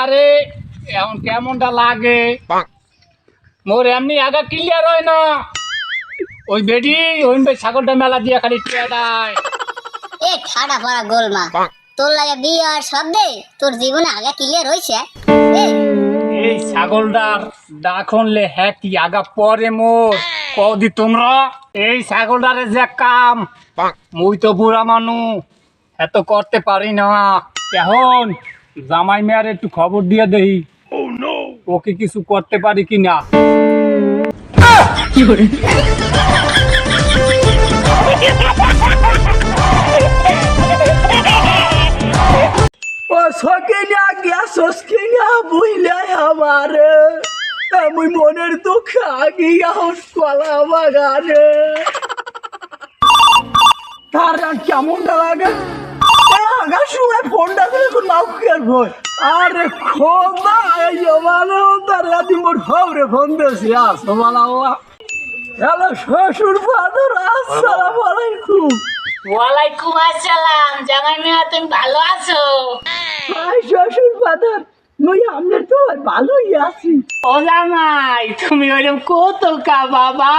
আরে এখন কেমনটা লাগে? মোর এমনি আগা ক্লিয়ার হয় না। ওই বেডি ওই ছাগলটা মেলা দিয়ে খালি টেডায় এ ঠাডা পড়া গোলমা। তোর লাগে বিয়ে আর সব দে তোর জীবনে আগে ক্লিয়ার হয়েছে এই ছাগলটার ডাকনলে হ্যাঁ কি আগা পরে মোর? কদি তোমরা এই ছাগলটারে যে কাম। মুই তো বুড়া মানু এত করতে পারি না। এখন জামাই মেয়ার একটু খবর দিয়ে দেই। ওকে কিছু করতে পারি কি না? ও সকিনা গ্যাস সকিনা বুঝলে আমার? আমি মনের দুঃখ আগে এখন কলা বাগানে। তার আর কেমনটা লাগে? এ, সময় ফোনটা করে কোন নাও কেন ভয় আরে খোদা এই জমানো তার রাতি মোর খবরে ফোন দিয়েছি আসমান আল্লাহ হ্যালো শ্বশুর ফাদার আসসালামু আলাইকুম। ওয়ালাইকুম আসসালাম জামাই মেয়া তুমি ভালো আছো? হাই শ্বশুর ফাদার মুই আপনার তো ভালোই আছি। ও জামাই তুমি ওইরকম কৌতল কা বাবা।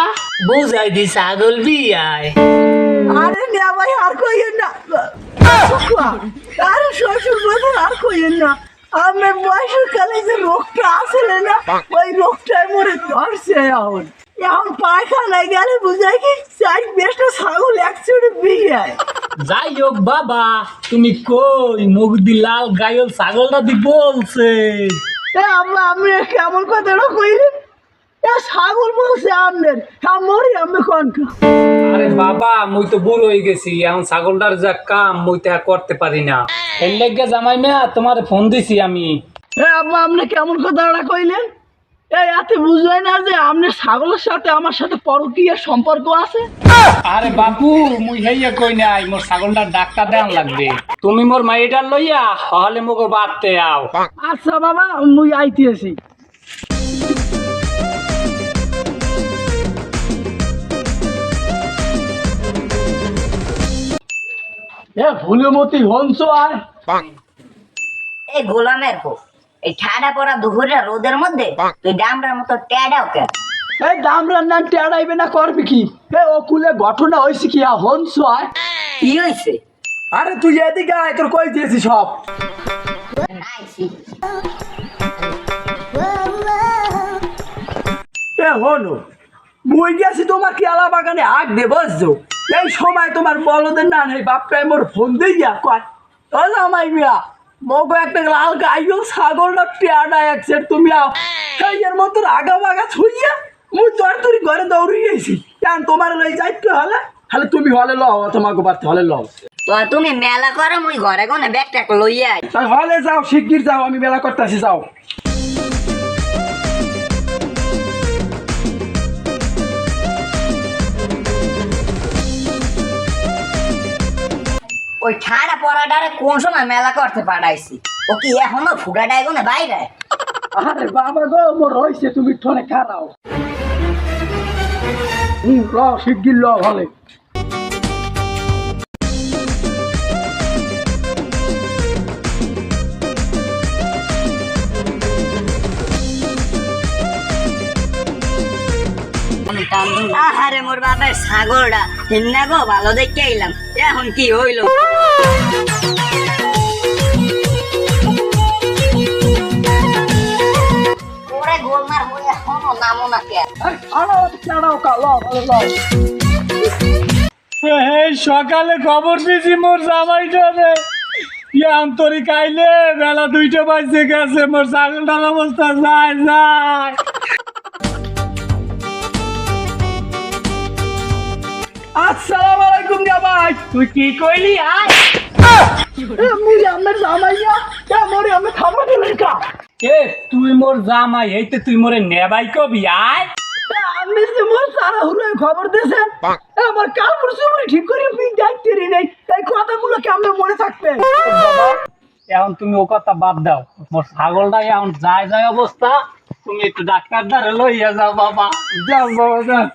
বুঝাই দি ছাগল বিয়ায়। আরে না ভাই আর কইেন না। আরে শ্বশুর কথা আর কইেন না আমি বয়সের কালে যে রোগটা আসলে না ওই রোগটাই মরে ধরছে এখন এখন পায়খানায় গেলে বুঝাই কি চাই বেশটা ছাগল একচুড়ি বিয়ে যাই হোক বাবা, তুমি কই? মুখ দি লাল গায়ল ছাগলটা দি বলছে। এ আম্মা আপনি কেমন কথাটা কইলেন এ ছাগল বলছে হ্যাঁ মরি আমি কনকা আরে বাবা মুই তো হয়ে গেছি। এখন ছাগলটার যা কাম মুই তা করতে পারি না। এর লেগে জামাই মেয়া তোমার ফোন দিছি আমি। এ আব্বা আপনি কেমন কথাটা কইলেন? এই এতে না যে আপনার ছাগলের সাথে আমার সাথে পরকীয় সম্পর্ক আছে? আরে বাপু মুই হেইয়া কই নাই মোর ছাগলটার ডাক্তার দেন লাগবে। তুমি মোর মাইটার লইয়া হলে মুখো বাড়তে আও। আচ্ছা বাবা মুই আইতেছি। ফুলমতি আয় এই গোলামের এই ঠাডা পড়া দুপুরের রোদের মধ্যে তুই ডামরার মতো ট্যাডাও কে এই দামরার নাম টেড়াইবে না করবি কি? এ ও কুলে ঘটনা হয়েছে কি আ হংস আয় কি হয়েছে আরে তুই এদিকে আয় তোর কই দিয়েছি সব? আইছি এ হলো মুই গেছি তোমার কেলা বাগানে আগ দে বসছো এই সময় তোমার বলদের না নেই বাপটাই মোর ফোন দিয়া কয় ও জামাই মিয়া মগো একটা লাল গাইও ছাগল না একসেট তুমি আও। এর মতো আগা বাগা ছুইয়া মুই তোর তুই ঘরে দৌড়ি গেছি কেন তোমার লই যাইতে হলে? তাহলে তুমি হলে লও তোমাকে পারতে হলে লও। তো তুমি মেলা করো মুই ঘরে কোনে ব্যাগটা লইয়া হলে যাও শিগগির যাও আমি মেলা করতে আসি যাও। ওই ঠাডা পড়াটারে কোন সময় মেলা করতে পাঠাইছি? ও কি এখনও ফুটাটাই কোনে বাইরে? আরে বাবা গো, মোর হইছে, তুমি ঠনে খারাও হুম শিগগির ল, হলে। আহারে মোর বাবার ছাগলটা। হিন্না গো ভালো দেখে আইলাম। এখন কি হইল? সকালে খবর দিছি মোর জামাইটারে। কি আন্তরিক আইলে বেলা দুইটা বাজে গেছে মোর ছাগলটার অবস্থা যায় যায়। আসসালামু আলাইকুম জামাই তুই কি কইলি? আয়। মুই আমার জামাইয়া এ মোরে আমি খাবার কা? এ তুই মোর জামাই এইতে তুই মোরে নেবাই কবি আয়। আপনি যে মোর সারা হুলে খবর দিয়েছেন আমার কাপড় চুপড়ি ঠিক করে আপনি দেখতে রি নাই। এই কথাগুলো কেমন মনে থাকবে? এখন তুমি ও কথা বাদ দাও। মোর ছাগলটা এখন যায় যায় অবস্থা। তুমি একটু ডাক্তার দ্বারা লইয়া যাও বাবা। যাও বাবা যাও।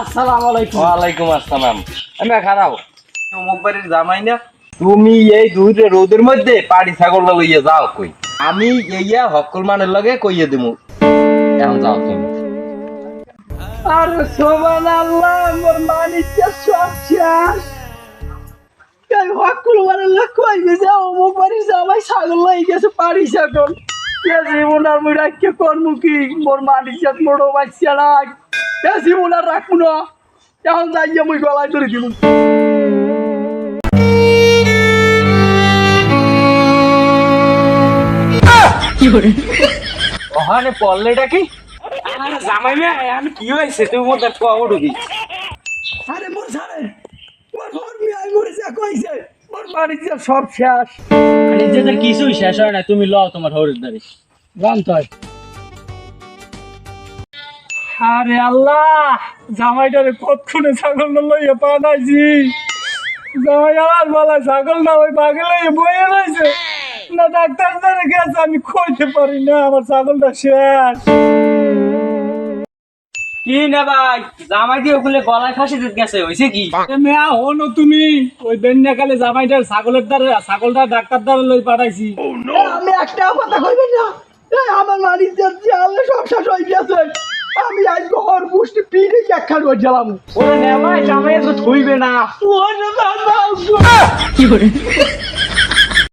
আসসালামু আলাইকুম। ওয়ালাইকুম আসসালাম। আমি খারাপ অমুক বাড়ির জামাই না? তুমি এই দূরে রোদের মধ্যে পাড়ি ছাগল লইয়া যাও কই? আমি এইয়া হকল মানের লগে কইয়ে দিমু। এখন যাও তুমি। আর সোমান আল্লাহ মোর মানিজ্য সব শেষ। এই হকুল লক্ষ্য যে অমুক বাড়ি জামাই ছাগল লাই গেছে ছাগল। জীবন আর মুই করমু কি? মোর মানিজ্য মোড়ো বাচ্চা এ জীবন আর রাখব না এখন যাইয়া মুই গলায় ধরে দিব ওখানে পড়লেটা কি জামাই মে আমি কি হয়েছে তুমি মধ্যে কবর ঢুকি আরে মোর মোর ঘর মিয়াই মরেছে কইছে মোর মানিজ্য সব শেষ নিজেদের কিছুই শেষ হয় না তুমি লও তোমার হরের দাঁড়ি জানতে হয় আরে আল্লাহ জামাইটারে কতক্ষণে ছাগল না লইয়া পাঠাইছি? জামাই আমার বলা ছাগল না ওই লইয়া বইয়ে রয়েছে। না ডাক্তার ধরে গেছে আমি খইতে পারি না আমার ছাগলটা শেষ। কি না ভাই জামাই দিয়ে ওগুলো গলায় ফাঁসি দিতে গেছে হয়েছে কি? এ মেয়া হনো তুমি ওই বেন্যাকালে জামাইটার ছাগলের দ্বারে ছাগলটা ডাক্তার দ্বারা লই পাঠাইছি। আমি একটাও কথা কইবেন না? আমার মালিক যাচ্ছে আল্লাহ সব শেষ হয়ে গেছে। আমি আজ ঘর পুষ্টি পিড়ে একখান বাজালাম গেলাম নেমায় নেমাই জামাই তো থইবে না। ওরে বাবা